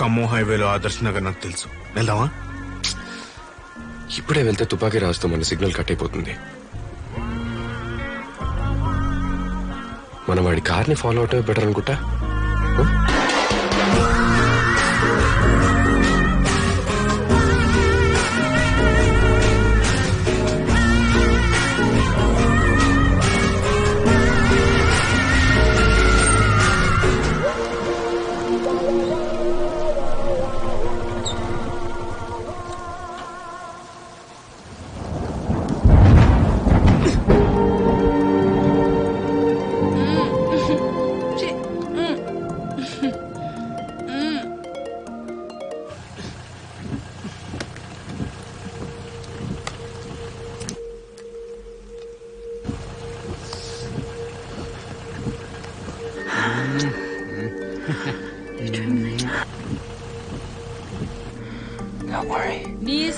ఖమ్మం హైవేలో ఆదర్శ్ నగర్ నాకు తెలుసు. వెళ్దామా? ఇప్పుడే వెళ్తే తుపాకీ రాజుతో మన సిగ్నల్ కట్ అయిపోతుంది. మనం వాడి కార్ని ఫాలో అవటమే బెటర్ అనుకుంటా?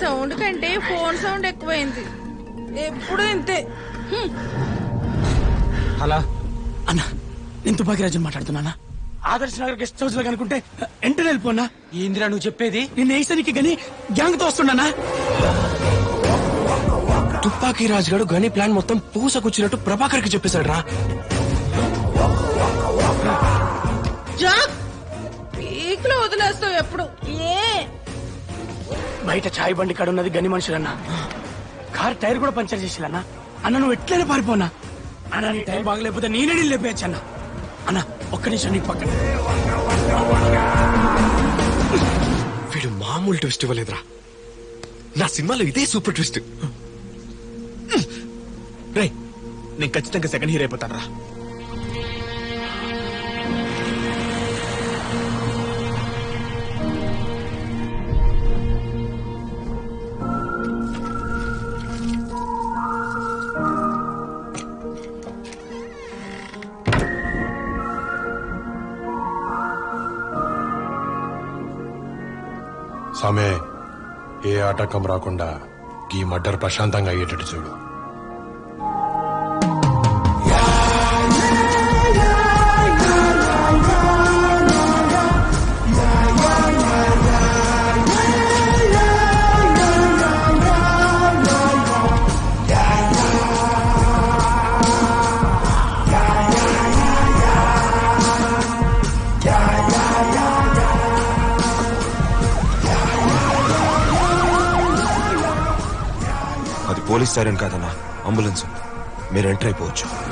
సౌండ్ కంటే ఫోన్ సౌండ్ ఎక్కువైంది. ఎప్పుడు ఇంతే. హలో. అన్న నేను తుపాకి రాజు మాట్లాడుతున్నానా? ఆదర్శ్ నగర్ గెస్ట్ హౌస్లో కనుకుంటే ఎంటర్ వెళ్ళిపోనా? ఏందిరా నువ్వు చెప్పేది? నేను వేసరికి గని గ్యాంగ్తో వస్తున్నానా? తుపాకీ రాజు గారు గని ప్లాన్ మొత్తం పూసకొచ్చినట్టు ప్రభాకర్కి చెప్పేశాడు రా జాక్ పీక్లో వదిలేస్తావు ఎప్పుడు? ఏ? బయట చాయ్ బండి కాడ ఉన్నది గని మనుషులన్నా. కార్ టైర్ కూడా పంచర్ చేసిలన్నా అన్న నువ్వు ఎట్లయినా పారిపోనా? అన్న నీ టైర్ బాగలేకపోతే నేనే నీళ్ళు లేపేయచ్చు అన్న. అన్న ఒక్క నిమిషం నీకు పక్కన. వీడు మామూలు ట్విస్ట్ ఇవ్వలేదురా. నా సినిమాలో ఇదే సూపర్ ట్విస్ట్. రే నేను ఖచ్చితంగా సెకండ్ హీరో అయిపోతాను రా సమే ఏ ఆటంకం రాకుండా ఈ మర్డర్ ప్రశాంతంగా అయ్యేటట్టు చూడు. సైరన్ కాదన్నా. అంబులెన్స్ మీరు ఎంటర్ అయిపోవచ్చు.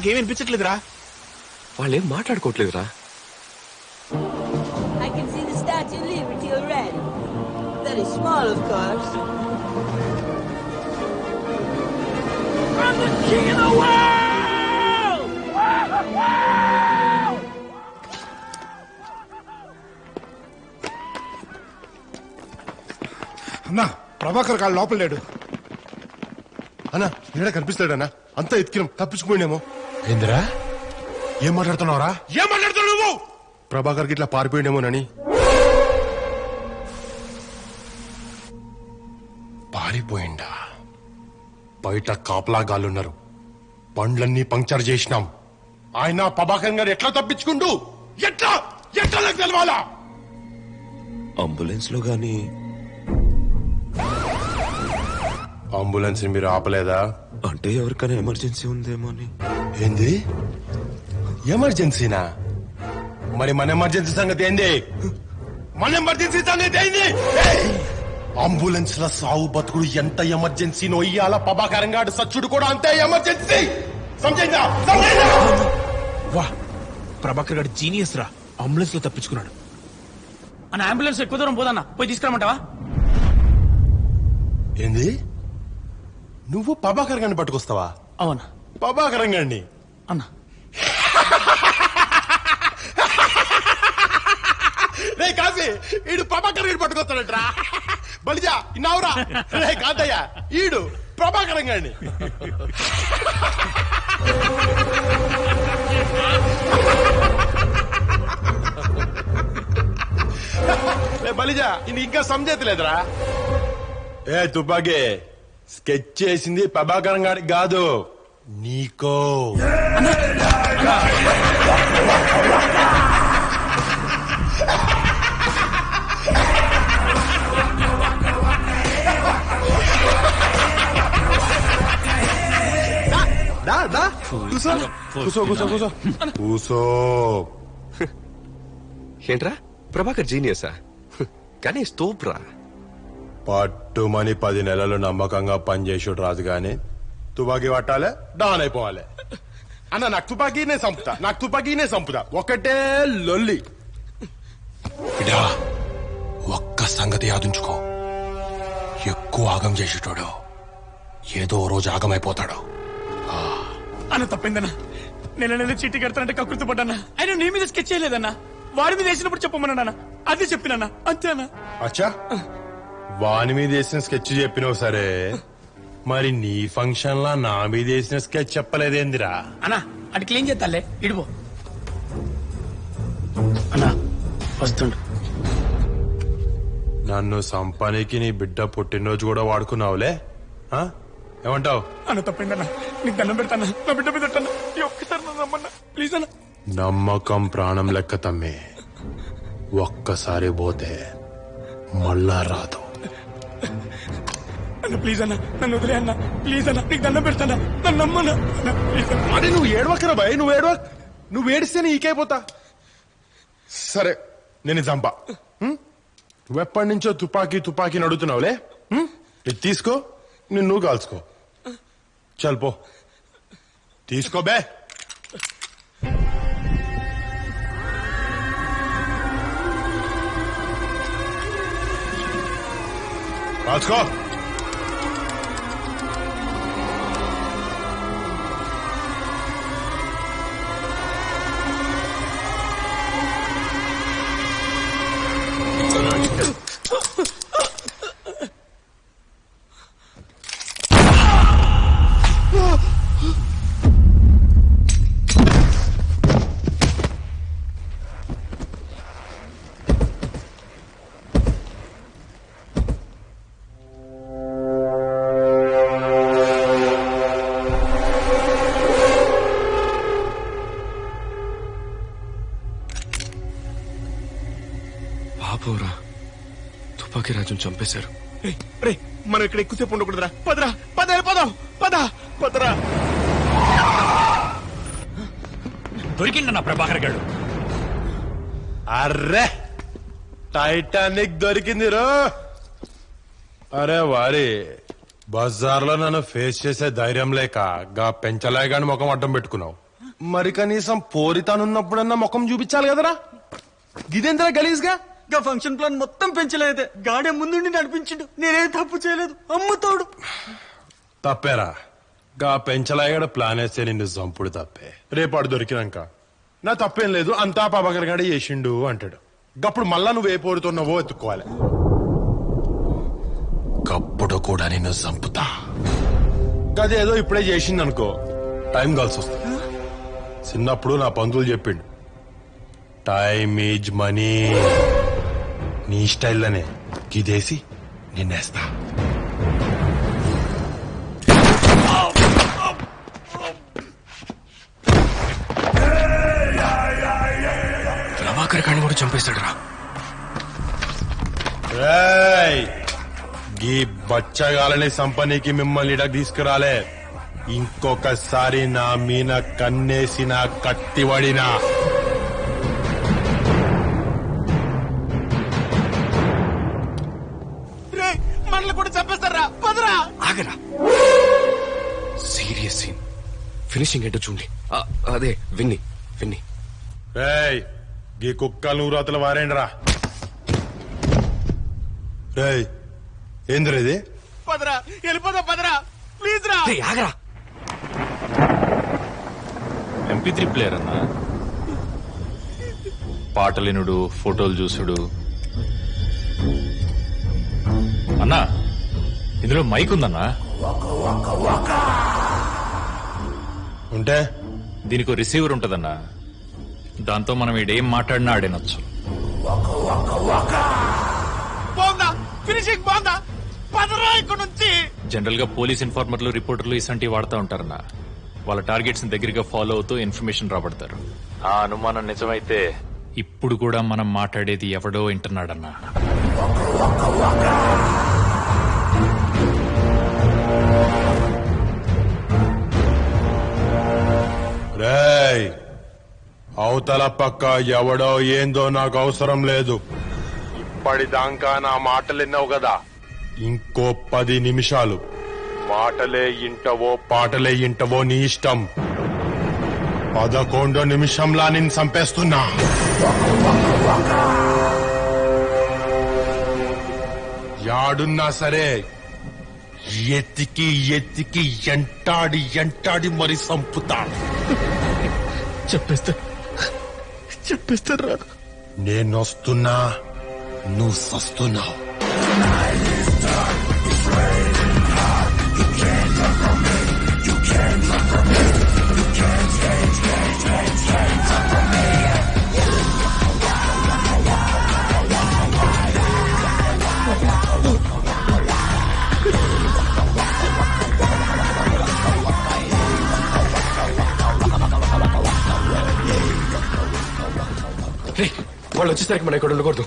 నాకేం అనిపించట్లేదురా వాళ్ళేం మాట్లాడుకోవట్లేదురా. I can see the Statue of Liberty already. Very small, of course. అన్నా ప్రభాకర్ కాళ్ళు లోపల లేడు. అన్నా ఏడ కనిపిస్తాడన్నా? అంతా ఎత్తికినాం. తప్పించుకుపోయినేమో. ఏందిరా ఏం మాట్లాడుతున్నావురా? ఏం మాట్లాడుతున్నావు నువ్వు? ప్రభాకర్కి ఇట్లా పారిపోయినేమోనని పారిపోయిండా? బయట కాపలా గాళ్ళున్నారు బండ్లన్నీ పంక్చర్ చేసినాం. ఆయన ప్రభాకర్ గారు ఎట్లా తప్పించుకుంటూ ఎట్లా? ఎట్లా నాకు తెలవాలా? అంబులెన్స్లో గానీ అంబులెన్స్ మీరు ఆపలేదా? అంటే ఎవరికైనా ఎమర్జెన్సీ ఉందేమో అని. ఏంది? ఎమర్జెన్సీనా? మరి మన ఎమర్జెన్సీ సంగతి ఏంది? మన ఎమర్జెన్సీ సంగతి ఏంది? అంబులెన్స్ ల సావు బతుకుడు ఎంత ఎమర్జెన్సీ నొయ్యాల ప్రభాకరంగా సచ్చుడు కూడా అంతే ఎమర్జెన్సీ! వా ప్రభాకర్ గారు జీనియస్ రా. అంబులెన్స్లో తప్పించుకున్నాడు. అన్న అంబులెన్స్ ఎక్కువ దూరం పోదన్నా. పోయి తీసుకురమ్మంటావా ఏంది? నువ్వు ప్రభాకర్ గారిని పట్టుకొస్తావా? అవునా. ప్రభాకరం గారిని. అన్నా. రే కాసి ఈడు ప్రభాకర్ గారిని పట్టుకొస్తాడట్రా. బలిజా ఇన్నావురా. రే కాదయ్య ఈడు ప్రభాకరం గారిని. రే బలిజా ఇది ఇంకా సంజేతలేదురా ఏ తుపాకీ స్కెచ్ చేసింది ప్రభాకరం గారికి కాదు నీకో. ఏంట్రా? ప్రభాకర్ జీనియసా? కానీ స్తూప్రా. పట్టుమని పది నెలలు నమ్మకంగా పనిచేసాడు రాజు గాని తుపాకీ పట్టాలే? డాన్ అయిపోవాలి. అన్న నాకు తుపాకీనే సంపుతా నాకు తుపాకీనే సంపుతా ఒకటే లొల్లి. ఇడా ఒక్క సంగతి యాదుంచుకో. ఎక్కువ ఆగం చేసేటోడు ఏదో రోజు ఆగమైపోతాడు. అన్న తప్పిందన్నా? నెల నెల చీటీ కడతానంటే కకృతి పడ్డానా? ఆయన నీ మీద స్కెచ్ చేయలేదన్నా? వాడి మీద వేసినప్పుడు చెప్పమన్నాడన్నా అదే చెప్పినన్నా. అంతేనా అచ్చా? వాని మీద వేసిన స్కెచ్ చెప్పినావు సరే. మరి నీ ఫంక్షన్ లా నా మీద వేసిన స్కెచ్ చెప్పలేదేందిరా? అన్నా అటు క్లీన్ చేస్తాలే. ఇడిపో అన్నా వస్తుండు. నన్ను సంపానికి నీ బిడ్డ పుట్టినరోజు కూడా వాడుకున్నావులే? ఆ? ఏమంటావు? అన్న తప్పిందన్నా. నీకు దండం పెడతానా? నా బిడ్డ మీద పెట్టన్నా ఈ ఒక్కసారి నన్ను రమ్మన్నా. ప్లీజ్ అన్న. నమ్మకం ప్రాణం లెక్క తమ్మి. ఒక్కసారి పోతే మళ్ళా రాదు. అన్న ప్లీజ్ అన్న నన్ను వదిలే అన్న ప్లీజ్ అన్న నీకు దండం పెడతానా నన్ను నమ్మన్నా అన్న ప్లీజ్ అన్న. అరే నువ్వు ఏడవకరా భయ్ నువ్వు ఏడవ నువ్వు ఏడిస్తే నీకైపోతా సరే నేను చంపా. హ్మ్? నువ్వెప్పటి నుంచో తుపాకీ తుపాకీ నడుతున్నావులే ఇది తీసుకో నిన్ను నువ్వు కాల్చుకో. చల్పో తీసుకో బే. కాల్చుకో. రాజును చంపేశారు. రే మనం ఇక్కడ ఎక్కువసేపు ఉండకూడదురా. పదరా పద పదం పద పదరా. దొరికిందన్న ప్రభాకర్ గారు. అర్రే టైటానిక్ దొరికింది రో. అరే వారి బజార్లో నన్ను ఫేస్ చేసే ధైర్యం లేక గా పెంచలే గాని ముఖం అడ్డం పెట్టుకున్నావు. మరి కనీసం పోరితానున్నప్పుడన్నా ముఖం చూపించాలి కదరా? గిదేంద్రా గలీజ్గా? గా ఫంక్షన్ ప్లాన్ మొత్తం పెంచలేదే. గాడే ముందుండి నడిపించిండు. నేనే తప్పు చేయలేదు. అమ్ముతోడు. తప్పేరా. గా పెంచలాగడ ప్లాన్ వేస్తే నిన్ను చంపుడు తప్పే. రేపాడు దొరికినాక. నా తప్పేం లేదు. అంతా పాపకర్ గడే చేసిండు అంటాడు. గప్పుడు మళ్ళా నువ్వు ఏ పోరుతున్నావో ఎత్తుకోవాలి. గప్పుడు కూడా నిన్ను చంపుతా. గదేదో ఇప్పుడే చేసింది అనుకో టైం కలిసి వస్తుంది చిన్నప్పుడు నా పంతులు చెప్పిండు. టైం ఈజ్ మనీ నీ స్టైల్లోనే గిదేసి నిన్నేస్తా. ప్రభాకర్ గారిని కూడా చంపేశాడు రా గీ బచ్చగాలని సంపనీకి మిమ్మల్ని ఇడకు తీసుకురాలే. ఇంకొకసారి నా మీన కన్నేసిన కత్తివడినా. చంపేస్తారా పదరా? ఆగరా. Serious scene. ఫినిషింగ్ ఏంటో చూడండి. అదే విన్ని విన్ని. రేయ్ గీ కుక్కలు వారేండ్రా? రేయ్ ఏందిరా ఇది? పదరా వెళ్ళిపోదాం పదరా. ప్లీజ్ రా. రే ఆగరా. ఎంపీ త్రీ ప్లేయర్ అన్నా? పాటలినుడు ఫోటోలు చూసుడు. అన్నా ఇందులో మైక్ ఉందన్నా? ఉంటే? దీనికి రిసీవర్ ఉంటదన్నా. దాంతో మనం ఈడేం మాట్లాడినా ఆడేనొచ్చు. బాగుందా? ఫినిషింగ్ బాగుందా? పదరా ఇక్కడ నుంచి. జనరల్గా పోలీస్ ఇన్ఫార్మర్లు రిపోర్టర్లు ఇసంటివి వాడుతూ ఉంటారన్నా. వాళ్ళ టార్గెట్స్ని దగ్గరగా ఫాలో అవుతూ ఇన్ఫర్మేషన్ రాబడతారు. ఆ అనుమానం నిజమైతే ఇప్పుడు కూడా మనం మాట్లాడేది ఎవడో వింటున్నాడన్నా. అవతల పక్క ఎవడో ఏందో నాకు అవసరం లేదు. ఇప్పటిదాకా నా మాటలు విన్నావు కదా? ఇంకో పది నిమిషాలు. మాటలే ఇంటవో పాటలే ఇంటవో నీ ఇష్టం. పదకొండో నిమిషంలా నేను చంపేస్తున్నా. యాడున్నా సరే ఎత్తికి ఎత్తికి ఎంటాడి ఎంటాడి మరి సంపుతా చెప్పేస్తా. చెప్పేస్తారా? నేనొస్తున్నా నువ్వు సస్తున్నావు. వాళ్ళు వచ్చేసరికి మనం ఇక్కడ ఉండకూడదు.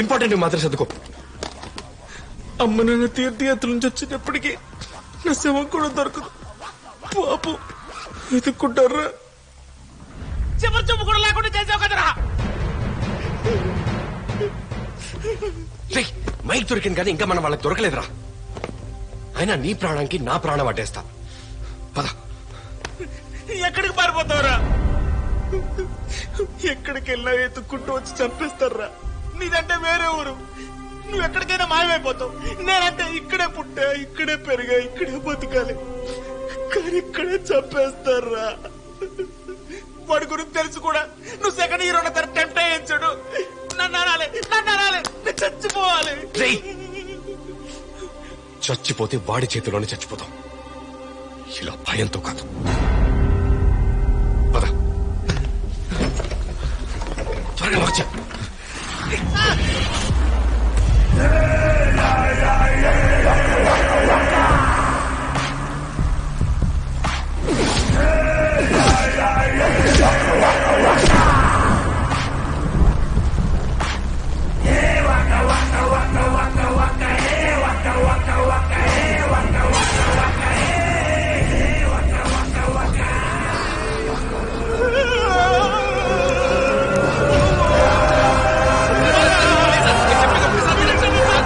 ఇంపార్టెంట్ మాత్రం చదువుకో అమ్మ నన్ను తీర్థయాత్ర నుంచి వచ్చేటప్పటికి నా శవం కూడా దొరకదు. పాపం వెతుక్కుంటారా? చివరి చూపు కూడా లేకుండా చేసావు కదరా. మైక్ దొరికింది కానీ ఇంకా మనం వాళ్ళకి దొరకలేదురా. అయినా నీ ప్రాణానికి నా ప్రాణం అడ్డేస్తా పద. ఎక్కడికి పారిపోతావురా? ఎక్కడికి వెళ్ళినా ఎత్తుక్కుంటూ వచ్చి చంపేస్తారా నీదంటే వేరే ఊరు. నువ్వు ఎక్కడికైనా మాయమైపోతావు. నేనంటే ఇక్కడే పుట్టా ఇక్కడే పెరిగా ఇక్కడే బతకాలి. కానీ ఇక్కడే చంపేస్తారా వాడి గురించి తెలుసు కూడా. నువ్వు సెకండ్ హీరో తన టెంప్ట్ అయ్యించాడు నన్ను అనాలి నన్ను అనాలి. నేను చచ్చిపోవాలి. చచ్చిపోతే వాడి చేతిలోనే చచ్చిపోతాం. ఇలా భయంతో కాదు.